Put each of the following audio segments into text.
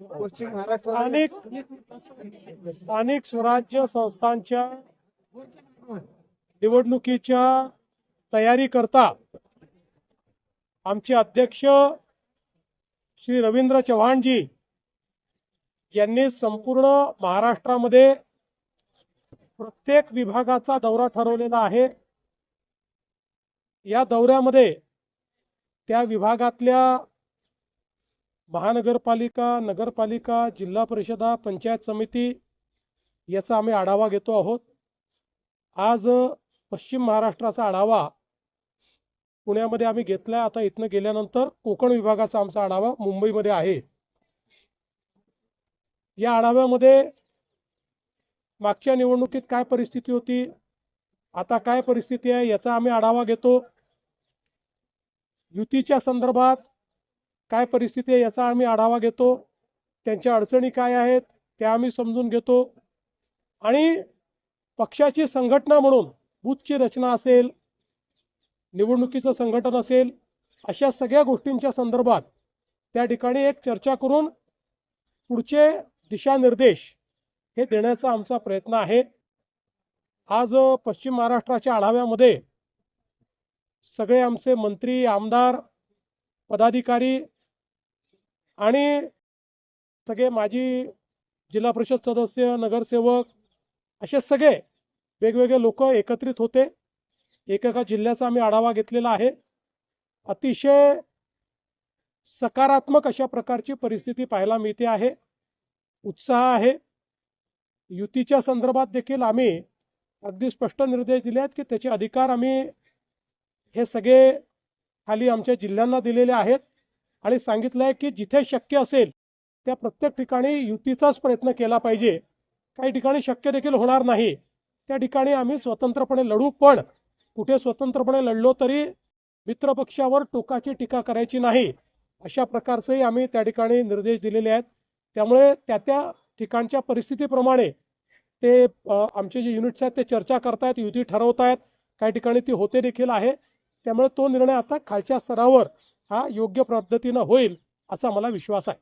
पश्चिम महाराष्ट्र स्थानिक स्थानिक स्वराज्य संस्थांच्या निवडणुकीच्या तयारी करता आमचे अध्यक्ष श्री रवींद्र चव्हाणजी यांनी संपूर्ण महाराष्ट्रामध्ये प्रत्येक विभागाचा दौरा ठरवलेला आहे. या दौऱ्यामध्ये त्या विभागातल्या महानगरपालिका नगरपालिका जिल्हा परिषदा पंचायत समिती याचा आम्ही आढावा घेतो आहोत. आज पश्चिम महाराष्ट्राचा आढावा पुण्यामध्ये आम्ही घेतला आता इथनं गेल्यानंतर कोकण विभागाचा आमचा आढावा मुंबईमध्ये आहे. या आढाव्यामध्ये मागच्या निवडणुकीत काय परिस्थिती होती? आता काय परिस्थिती आहे याचा आम्ही आढावा घेतो. युतीच्या संदर्भात काय परिस्थिती आहे याचा आम्ही आढावा घेतो. त्यांच्या अडचणी काय आहेत त्या आम्ही समजून घेतो. आणि पक्षाची संघटना म्हणून बूथची रचना असेल निवडणुकीचं संघटन असेल अशा सगळ्या गोष्टींच्या संदर्भात त्या ठिकाणी एक चर्चा करून पुढचे दिशानिर्देश हे देण्याचा आमचा प्रयत्न आहे. आज पश्चिम महाराष्ट्राच्या आढाव्यामध्ये सगळे आमचे मंत्री आमदार पदाधिकारी आणि सगळे माजी जिल्हा परिषद सदस्य नगरसेवक असे सगळे वेगवेगळे लोक एकत्रित होते. एकेका जिल्ह्याचा आम्ही आढावा घेतलेला आहे. अतिशय सकारात्मक अशा प्रकारची परिस्थिती पाहायला मिळते आहे. उत्साह आहे. युतीच्या संदर्भात देखील आम्ही अगदी स्पष्ट निर्देश दिले आहेत की त्याचे अधिकार आम्ही हे सगळे खाली आमच्या जिल्ह्यांना दिलेले आहेत. आणि सांगितलं आहे की जिथे शक्य असेल त्या प्रत्येक ठिकाणी युतीचाच प्रयत्न केला पाहिजे. काही ठिकाणी शक्य देखील होणार नाही. त्या ठिकाणी आम्ही स्वतंत्रपणे लढू पण कुठे स्वतंत्रपणे लढलो तरी मित्रपक्षावर टोकाची टीका करायची नाही. अशा प्रकारचेही आम्ही त्या ठिकाणी निर्देश दिलेले आहेत. त्यामुळे त्या त्या ठिकाणच्या परिस्थितीप्रमाणे ते आमचे जे युनिट्स आहेत ते चर्चा करतायत युती ठरवतायत. काही ठिकाणी ती होते देखील आहे. त्यामुळे तो निर्णय आता खालच्या स्तरावर हा योग्य पद्धतीनं होईल असा मला विश्वास आहे.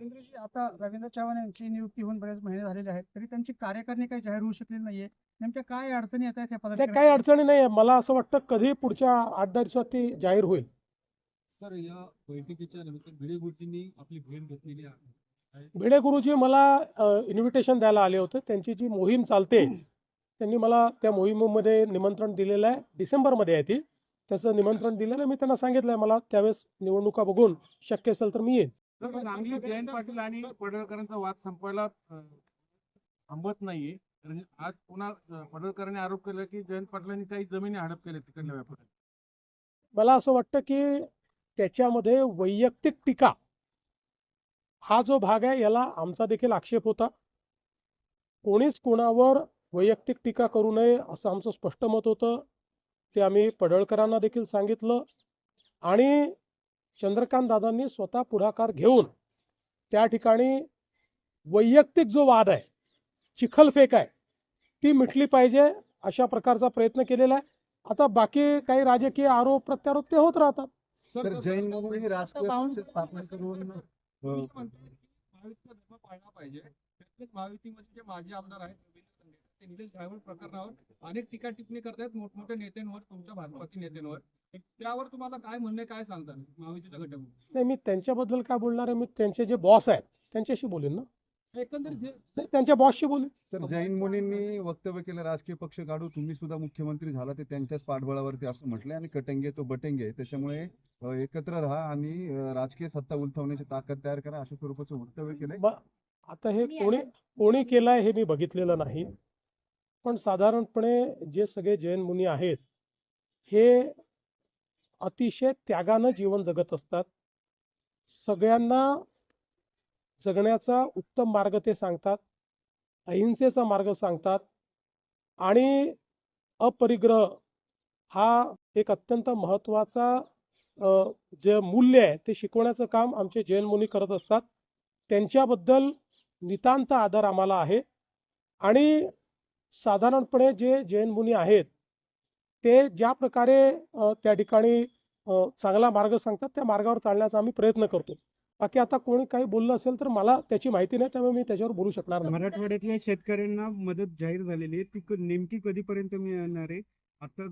रवींद्रजी आता रवींद्र चव्हाण यांची नियुक्ती होऊन बरेच महिने झालेले आहेत तरी त्यांची कार्यकारिणी काही जाहीर होऊ शकलेली नाहीये. नेमक्या काय अडचणी येत आहेत त्या काही अडचणी नाही आहे मला असं वाटतं कधी पुढच्या आठ दहा दिवसात ती जाहीर होईल. सर या बैठकीच्या भिडे गुरुजींनी आपली भेट घेतलेली आहे. भिडे गुरुजी मला इन्व्हिटेशन द्यायला आले होते. त्यांची जी मोहीम चालते त्यांनी मला त्या मोहिमेमध्ये निमंत्रण दिलेलं आहे. डिसेंबरमध्ये आहे ती. त्याचं निमंत्रण दिलेलं आहे मी त्यांना सांगितलं आहे मला त्यावेळेस निवडणुका बघून शक्य असेल तर मी येईन. सांगली जयंत पाटील आणि पडळकरांचा वाद संपायला थांबत नाहीये. आज पुन्हा पडळकरांनी आरोप केला की जयंत पाटलांनी काही जमिनी हडप केल्या तिकडल्या व्यापाऱ्यांनी. मला असं वाटतं की त्याच्यामध्ये वैयक्तिक टीका हा जो भाग आहे याला आमचा देखील आक्षेप होता. कोणीच कोणावर वैयक्तिक टीका करू नये असं आमचं स्पष्ट मत होतं. ते आम्ही पडळकरांना देखील सांगितलं आणि चंद्रकांत दादांनी स्वतः पुढाकार घेऊन त्या ठिकाणी वैयक्तिक जो वाद आहे चिखलफेक आहे ती मिटली पाहिजे अशा प्रकारचा प्रयत्न केलेला आहे आता बाकी काही राजकीय आरोप प्रत्यारोप ते होत राहतात पाळला पाहिजे त्यातलेच महायुतीमध्ये जे माजी आमदार आहेत निलेश ड्रायव्हर प्रकरणावर अनेक टीका टिप्पणी करतायत. मोठमोठ्या नेत्यांवर तुमच्या भाजपातील नेत्यांवर. त्यावर तुम्हाला काय म्हणणे काय सांगतात महायुतीचा घटक? नाही मी त्यांच्याबद्दल काय बोलणार आहे? मी त्यांचे जे बॉस आहेत त्यांच्याशी बोलेन ना. एकंदरीत जे नाही त्यांच्या बॉसशी बोलेन. तर जैन मुनींनी वक्तव्य केलं राजकीय पक्ष काढू. तुम्ही सुद्धा मुख्यमंत्री झाला ते त्यांच्याच पाठबळावरती असं म्हटलंय. आणि कटंगे तो बटेंगे त्याच्यामुळे एकत्र राहा आणि राजकीय सत्ता उलथवण्याची ताकद तयार करा अशा स्वरूपाचं वक्तव्य केलंय. ब- आता हे कोणी कोणी केलंय हे मी बघितलेलं नाही. पण साधारणपणे जे सगळे जैन मुनी आहेत हे अतिशय त्यागानं जीवन जगत असतात. सगळ्यांना जगण्याचा उत्तम मार्ग ते सांगतात अहिंसेचा मार्ग सांगतात आणि अपरिग्रह हा एक अत्यंत महत्त्वाचा जे मूल्य आहे ते शिकवण्याचं काम आमचे जैन मुनी करत असतात. त्यांच्याबद्दल नितांत आदर आम्हाला आहे आणि साधारणपणे जे जैन मुनी आहेत ते ज्या प्रकारे त्या ठिकाणी चांगला मार्ग सांगतात त्या मार्गावर चालण्याचा आम्ही प्रयत्न करतो. बाकी आता कोणी काही बोललं असेल तर मला त्याची माहिती नाही त्यामुळे मी त्याच्यावर बोलू शकणार नाही. मराठवाड्यातल्या शेतकऱ्यांना मदत जाहीर झालेली आहे. ती नेमकी कधीपर्यंत मिळणार आहे? आता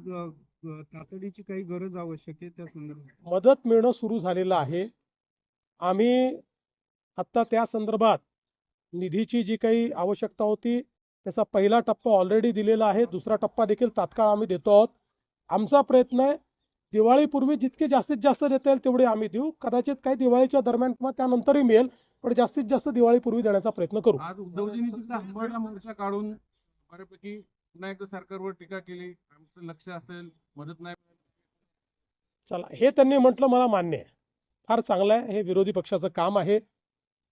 तातडीची काही गरज आवश्यक आहे त्या संदर्भात? मदत मिळणं सुरू झालेलं आहे. आम्ही आत्ता त्या संदर्भात निधीची जी काही आवश्यकता होती त्याचा पहिला टप्पा ऑलरेडी दिलेला आहे. दुसरा टप्पा देखील तात्काळ आम्ही देतो आहोत. आमचा प्रयत्न आहे दिवाळीपूर्वी जितके जास्तीत जास्त देता येईल तेवढे आम्ही देऊ. कदाचित काही दिवाळीच्या दरम्यान किंवा त्यानंतरही मिळेल पण जास्तीत जास्त दिवाळीपूर्वी देण्याचा प्रयत्न करू. आज उद्धवजींनी तिथला हंबरडा मोर्चा काढून बऱ्यापैकी पुन्हा एकदा सरकारवर टीका केली. आमचं लक्ष असेल मदत नाही चला हे त्यांनी म्हटलं मला मान्य आहे. फार चांगलं आहे. हे विरोधी पक्षाचं काम आहे.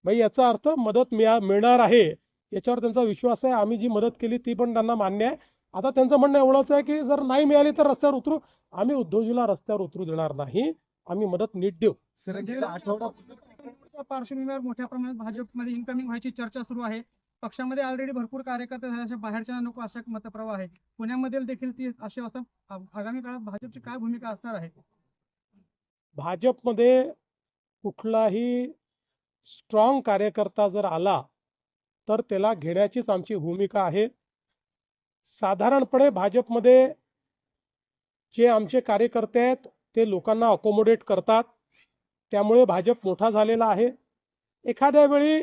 भाई याचा अर्थ मदत मिळा मिळणार आहे. याच्यावर त्यांचा विश्वास आहे. आम्ही जी मदत केली ती पण त्यांना मान्य आहे. आता त्यांचं म्हणणं एवढंच आहे की जर नाही मिळाली तर रस्त्यावर उतरू. आम्ही उद्धवजीला रस्त्यावर उतरू देणार नाही. आम्ही मदत नीट देऊ. आठवडा पार्श्वभूमीवर मोठ्या प्रमाणात भाजपमध्ये इन्कमिंग व्हायची चर्चा सुरू आहे. पक्षामध्ये ऑलरेडी भरपूर कार्यकर्ते झाल्याचे बाहेरच्या नको अशा मतप्रवाह आहे. पुण्यामध्ये देखील ती अशी अवस्था आगामी काळात भाजपची काय भूमिका असणार आहे? भाजपमध्ये कुठलाही स्ट्रॉंग कार्यकर्ता जर आला तर त्याला घेण्याचीच आमची भूमिका आहे. साधारणपणे भाजपमध्ये जे आमचे कार्यकर्ते आहेत ते लोकांना अकोमोडेट करतात. त्यामुळे भाजप मोठा झालेला आहे. एखाद्या वेळी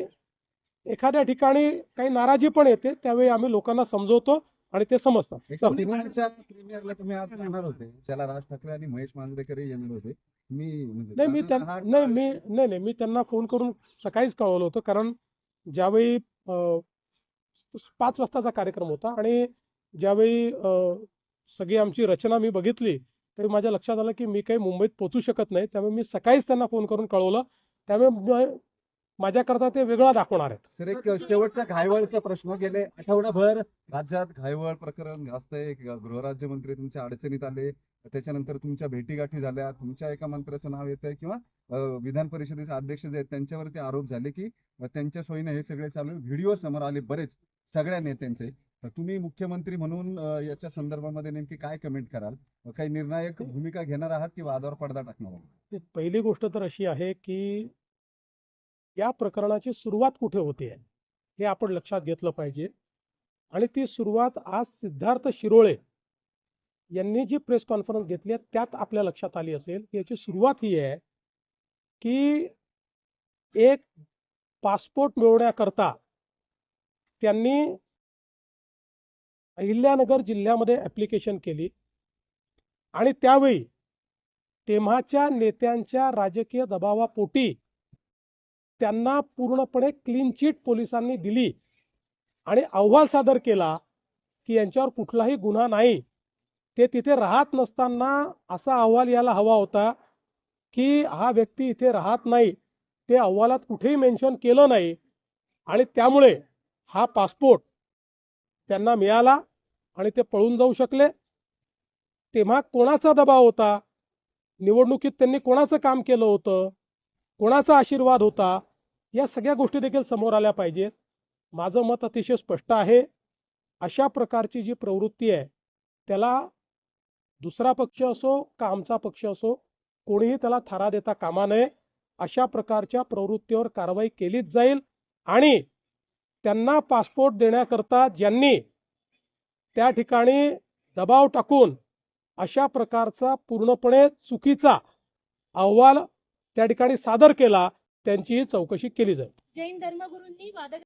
एखाद्या ठिकाणी काही नाराजी पण येते त्यावेळी आम्ही लोकांना समजवतो आणि ते समजतात. चला. सिनेमाच्या प्रीमियरला तुम्ही आज येणार होते. त्याला राज ठाकरे आणि महेश मांजरेकरही येणार होते. मी म्हणजे नाही मी दादा त्यां हा नाही मी नाही नाही मी त्यांना फोन करून सकाळीच कळवलं होतं. कारण ज्यावेळी पाच वाजताचा कार्यक्रम होता आणि ज्यावेळी सगळी आमची रचना मी बघितली तरी माझ्या लक्षात आलं की मी काही मुंबईत पोचू शकत नाही. त्यामुळे मी सकाळीच त्यांना फोन करून कळवलं. त्यामुळे माझ्याकरता ते वेगळा दाखवणार आहेत. सर एक शेवटचा घायवळचा प्रश्न गेले. आठवडाभर राज्यात घायवळ प्रकरण गाजतंय. गृहराज्यमंत्री तुमच्या अडचणीत आले. त्याच्यानंतर तुमच्या भेटीगाठी झाल्या. तुमच्या एका मंत्र्याचं नाव येत आहे किंवा विधान परिषदेचे अध्यक्ष जे आहेत त्यांच्यावरती आरोप झाले की त्यांच्या सोयीने हे सगळे चालू व्हिडिओ समोर आले बरेच सगळ्या नेत्यांचे. तर तुम्ही मुख्यमंत्री म्हणून याच्या संदर्भामध्ये नेमकी काय कमेंट कराल? काही निर्णायक भूमिका घेणार आहात की वादावर पडदा टाकणार पहिली गोष्ट तर अशी आहे की या प्रकरणाची सुरुवात कुठे होते? हे आपण लक्षात घेतलं पाहिजे. आणि ती सुरुवात आज सिद्धार्थ शिरोळे यांनी जी प्रेस कॉन्फरन्स घेतली आहे त्यात आपल्या लक्षात आली असेल. की याची सुरुवात ही आहे की एक पासपोर्ट मिळवण्याकरता त्यांनी अहिल्यानगर जिल्ह्यामध्ये ॲप्लिकेशन केली. आणि त्यावेळी तेव्हाच्या नेत्यांच्या राजकीय दबावापोटी त्यांना पूर्णपणे क्लीन चिट पोलिसांनी दिली आणि अहवाल सादर केला की यांच्यावर कुठलाही गुन्हा नाही. ते तिथे राहत नसताना असा अहवाल यायला हवा होता की हा व्यक्ती इथे राहत नाही. ते अहवालात कुठेही मेन्शन केलं नाही आणि त्यामुळे हा पासपोर्ट त्यांना मिळाला आणि ते पळून जाऊ शकले. तेव्हा कोणाचा दबाव होता? निवडणुकीत त्यांनी कोणाचं काम केलं होतं? कोणाचा आशीर्वाद होता? या सगळ्या गोष्टी देखील समोर आल्या पाहिजेत. माझं मत अतिशय स्पष्ट आहे. अशा प्रकारची जी प्रवृत्ती आहे त्याला दुसरा पक्ष असो का आमचा पक्ष असो कोणीही त्याला थारा देता कामा नये. अशा प्रकारच्या प्रवृत्तीवर कारवाई केलीच जाईल आणि त्यांना पासपोर्ट देण्याकरता ज्यांनी त्या ठिकाणी दबाव टाकून अशा प्रकारचा पूर्णपणे चुकीचा अहवाल त्या ठिकाणी सादर केला त्यांची चौकशी केली जाईल. जैन धर्मगुरूंनी वादग्रस्त